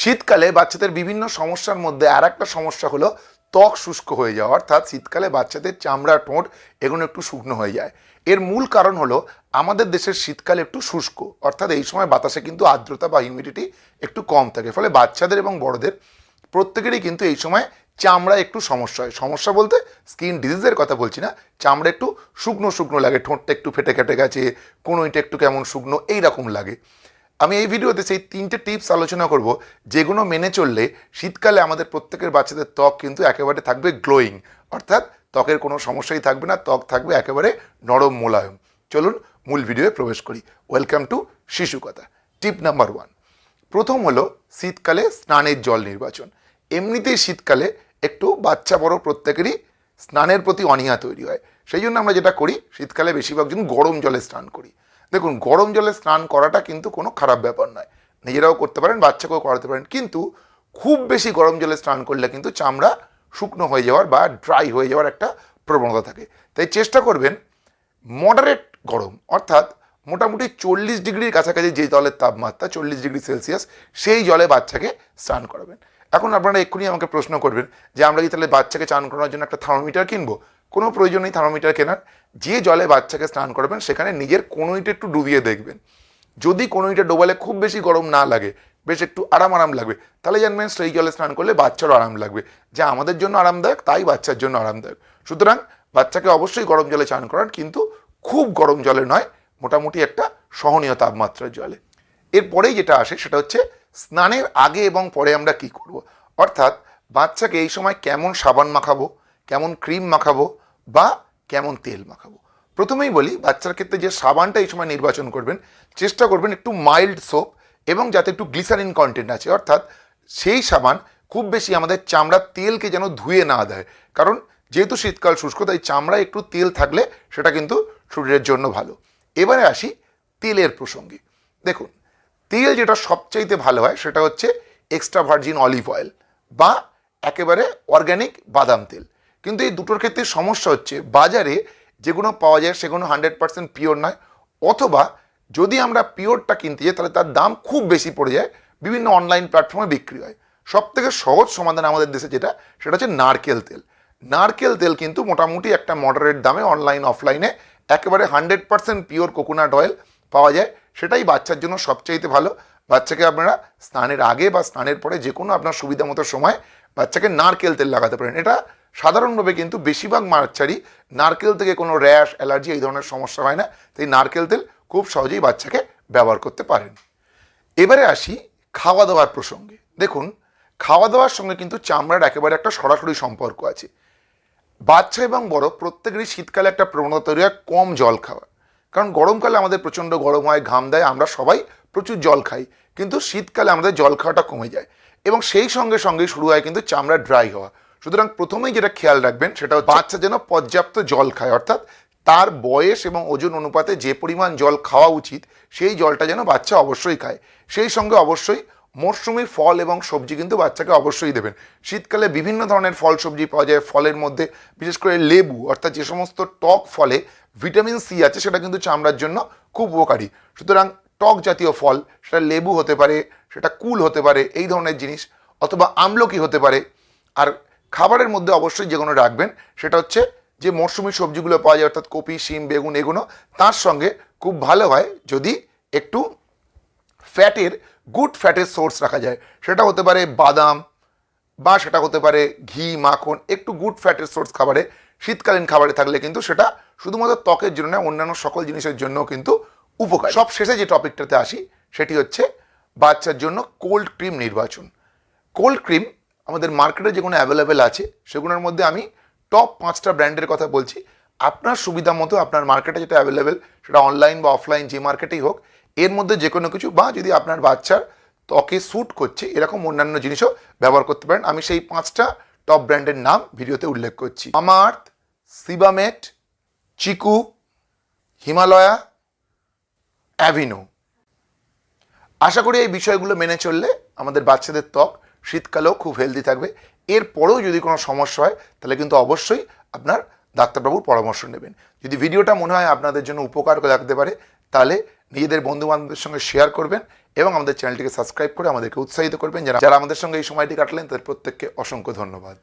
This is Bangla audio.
শীতকালে বাচ্চাদের বিভিন্ন সমস্যার মধ্যে আর একটা সমস্যা হলো ত্বক শুষ্ক হয়ে যাওয়া, অর্থাৎ শীতকালে বাচ্চাদের চামড়া ঠোঁট এগুলো একটু শুকনো হয়ে যায়। এর মূল কারণ হলো আমাদের দেশের শীতকাল একটু শুষ্ক, অর্থাৎ এই সময় বাতাসে কিন্তু আর্দ্রতা বা হিউমিডিটি একটু কম থাকে, ফলে বাচ্চাদের এবং বড়দের প্রত্যেকেরই কিন্তু এই সময় চামড়া একটু সমস্যা হয়। সমস্যা বলতে স্কিন ডিজিজের কথা বলছি না, চামড়া একটু শুকনো শুকনো লাগে, ঠোঁটটা একটু ফেটে কেটে গেছে কোনো ইটা একটু কেমন শুকনো এই রকম লাগে। আমি এই ভিডিওতে সেই তিনটে টিপস আলোচনা করব, যেগুলো মেনে চললে শীতকালে আমাদের প্রত্যেকের বাচ্চাদের ত্বক কিন্তু একেবারে থাকবে গ্লোয়িং অর্থাৎ ত্বকের কোনো সমস্যাই থাকবে না, ত্বক থাকবে একেবারে নরম মোলায়ম। চলুন মূল ভিডিওয়ে প্রবেশ করি। ওয়েলকাম টু শিশু কথা। টিপ নাম্বার ওয়ান প্রথম হলো শীতকালে স্নানের জল নির্বাচন। এমনিতেই শীতকালে একটু বাচ্চা বড় প্রত্যেকেরই স্নানের প্রতি অনীহা তৈরি হয়। সেই জন্য আমরা যেটা করি, শীতকালে বেশিরভাগ জন গরম জলে স্নান করি। দেখুন, গরম জলে স্নান করাটা কিন্তু কোনো খারাপ ব্যাপার নয়। নিজেরাও করতে পারেন, বাচ্চাকেও করাতে পারেন। কিন্তু খুব বেশি গরম জলে স্নান করলে কিন্তু চামড়া শুকনো হয়ে যাওয়ার বা ড্রাই হয়ে যাওয়ার একটা প্রবণতা থাকে। তাই চেষ্টা করবেন মডারেট গরম, অর্থাৎ মোটামুটি চল্লিশ ডিগ্রির কাছাকাছি যে জলের তাপমাত্রা, চল্লিশ ডিগ্রি সেলসিয়াস, সেই জলে বাচ্চাকে স্নান করাবেন। এখন আপনারা এক্ষুনি আমাকে প্রশ্ন করবেন যে আমরা কি তাহলে বাচ্চাকে স্নান করানোর জন্য একটা থার্মোমিটার কিনবো? কোনো প্রয়োজন নেই থার্মোমিটার কেনার। যে জলে বাচ্চাকে স্নান করাবেন, সেখানে নিজের কোনোইটা একটু ডুবিয়ে দেখবেন। যদি কোনোইটা ডোবালে খুব বেশি গরম না লাগে, বেশ একটু আরাম আরাম লাগবে, তাহলে জানবেন সেই জলে স্নান করলে বাচ্চারও আরাম লাগবে। যা আমাদের জন্য আরামদায়ক, তাই বাচ্চার জন্য আরামদায়ক। সুতরাং বাচ্চাকে অবশ্যই গরম জলে স্নান করান, কিন্তু খুব গরম জলে নয়, মোটামুটি একটা সহনীয় তাপমাত্রার জলে। এরপরেই যেটা আসে, সেটা হচ্ছে স্নানের আগে এবং পরে আমরা কি করব। অর্থাৎ বাচ্চাকে এই সময় কেমন সাবান মাখাবো কেমন ক্রিম মাখাবো বা কেমন তেল মাখাবো। প্রথমেই বলি, বাচ্চার ক্ষেত্রে যে সাবানটা এই সময় নির্বাচন করবেন, চেষ্টা করবেন একটু মাইল্ড সোপ এবং যাতে একটু গ্লিসারিন কন্টেন্ট আছে। অর্থাৎ সেই সাবান খুব বেশি আমাদের চামড়ার তেলকে যেন ধুয়ে না দেয়। কারণ যেহেতু শীতকাল শুষ্ক, তাই চামড়ায় একটু তেল থাকলে সেটা কিন্তু শরীরের জন্য ভালো। এবারে আসি তেলের প্রসঙ্গে। দেখুন, তেল যেটা সবচাইতে ভালো হয় সেটা হচ্ছে এক্সট্রা ভার্জিন অলিভ অয়েল বা একেবারে অর্গ্যানিক বাদাম তেল। কিন্তু এই দুটোর ক্ষেত্রে সমস্যা হচ্ছে, বাজারে যেগুলো পাওয়া যায় সেগুলো হান্ড্রেড পার্সেন্ট পিওর নয়, অথবা যদি আমরা পিওরটা কিনতে যাই, তাহলে তার দাম খুব বেশি পড়ে যায়, বিভিন্ন অনলাইন প্ল্যাটফর্মে বিক্রি হয়। সব থেকে সহজ সমাধান আমাদের দেশে যেটা, সেটা হচ্ছে নারকেল তেল। নারকেল তেল কিন্তু মোটামুটি একটা মডারেট দামে অনলাইন অফলাইনে একেবারে hundred percent pure coconut oil পাওয়া যায়, সেটাই বাচ্চার জন্য সবচাইতে ভালো। বাচ্চাকে আপনারা স্নানের আগে বা স্নানের পরে যে কোনো আপনার সুবিধা মতো সময় বাচ্চাকে নারকেল তেল লাগাতে পারেন। এটা সাধারণভাবে কিন্তু বেশিরভাগ বাচ্চারই নারকেল থেকে কোনো র্যাশ, অ্যালার্জি এই ধরনের সমস্যা হয় না। তাই নারকেল তেল খুব সহজেই বাচ্চাকে ব্যবহার করতে পারেন। এবারে আসি খাওয়া দাওয়ার প্রসঙ্গে। দেখুন খাওয়া দাওয়ার সঙ্গে কিন্তু চামড়ার একেবারে একটা সরাসরি সম্পর্ক আছে। বাচ্চা এবং বড় প্রত্যেকেরই শীতকালে একটা প্রবণতা তৈরি হয় কম জল খাওয়া। কারণ গরমকালে আমাদের প্রচণ্ড গরম হয়, ঘাম দেয়, আমরা সবাই প্রচুর জল খাই। কিন্তু শীতকালে আমাদের জল খাওয়াটা কমে যায় এবং সেই সঙ্গে সঙ্গে শুরু হয় কিন্তু চামড়া ড্রাই হওয়া। সুতরাং প্রথমেই যেটা খেয়াল রাখবেন সেটা বাচ্চা যেন পর্যাপ্ত জল খায়, অর্থাৎ তার বয়স এবং ওজন অনুপাতে যে পরিমাণ জল খাওয়া উচিত, সেই জলটা যেন বাচ্চা অবশ্যই খায়। সেই সঙ্গে অবশ্যই মরশুমি ফল এবং সবজি কিন্তু বাচ্চাকে অবশ্যই দেবেন। শীতকালে বিভিন্ন ধরনের ফল সবজি পাওয়া যায়, ফলের মধ্যে বিশেষ করে লেবু, অর্থাৎ যে সমস্ত টক ফলে ভিটামিন সি আছে, সেটা কিন্তু চামড়ার জন্য খুব উপকারী। সুতরাং টক জাতীয় ফল, সেটা লেবু হতে পারে, সেটা কুল হতে পারে, এই ধরনের জিনিস, অথবা আমলকি হতে পারে। আর খাবারের মধ্যে অবশ্যই যেগুলো রাখবেন, সেটা হচ্ছে যে মরশুমি সবজিগুলো পাওয়া যায়, অর্থাৎ কপি, শিম, বেগুন এগুলো, তার সঙ্গে খুব ভালো হয় যদি একটু ফ্যাটের, গুড ফ্যাটের সোর্স রাখা যায়। সেটা হতে পারে বাদাম বা সেটা হতে পারে ঘি, মাখন, একটু গুড ফ্যাটের সোর্স খাবারে, শীতকালীন খাবারে থাকলে কিন্তু সেটা শুধুমাত্র ত্বকের জন্য নয় অন্যান্য সকল জিনিসের জন্য কিন্তু উপকার। সব শেষে যে টপিকটাতে আসি, সেটি হচ্ছে বাচ্চার জন্য কোল্ড ক্রিম নির্বাচন। কোল্ড ক্রিম আমাদের মার্কেটে যেগুলো অ্যাভেলেবেল আছে, সেগুলোর মধ্যে আমি টপ পাঁচটা ব্র্যান্ডের কথা বলছি। আপনার সুবিধা মতো আপনার মার্কেটে যেটা অ্যাভেলেবেল সেটা অনলাইন বা অফলাইন যে মার্কেটেই হোক, এর মধ্যে যে কোনো কিছু বা যদি আপনার বাচ্চার ত্বকে স্যুট করছে, এরকম অন্যান্য জিনিসও ব্যবহার করতে পারেন। আমি সেই পাঁচটা টপ ব্র্যান্ডের নাম ভিডিওতে উল্লেখ করছি। আমার্থ সিবামেট চিকু হিমালয়া অ্যাভিনো আশা করি এই বিষয়গুলো মেনে চললে আমাদের বাচ্চাদের ত্বক শীতকালেও খুব হেলদি থাকবে। এরপরেও যদি কোনো সমস্যা হয়, তাহলে কিন্তু অবশ্যই আপনার ডাক্তারবাবুর পরামর্শ নেবেন। যদি ভিডিওটা মনে হয় আপনাদের জন্য উপকার লাগতে পারে, তাহলে নিজেদের বন্ধু বান্ধবদের সঙ্গে শেয়ার করবেন এবং আমাদের চ্যানেলটিকে সাবস্ক্রাইব করে আমাদেরকে উৎসাহিত করবেন। যারা যারা আমাদের সঙ্গে এই সময়টি কাটলেন, তাদের প্রত্যেককে অসংখ্য ধন্যবাদ।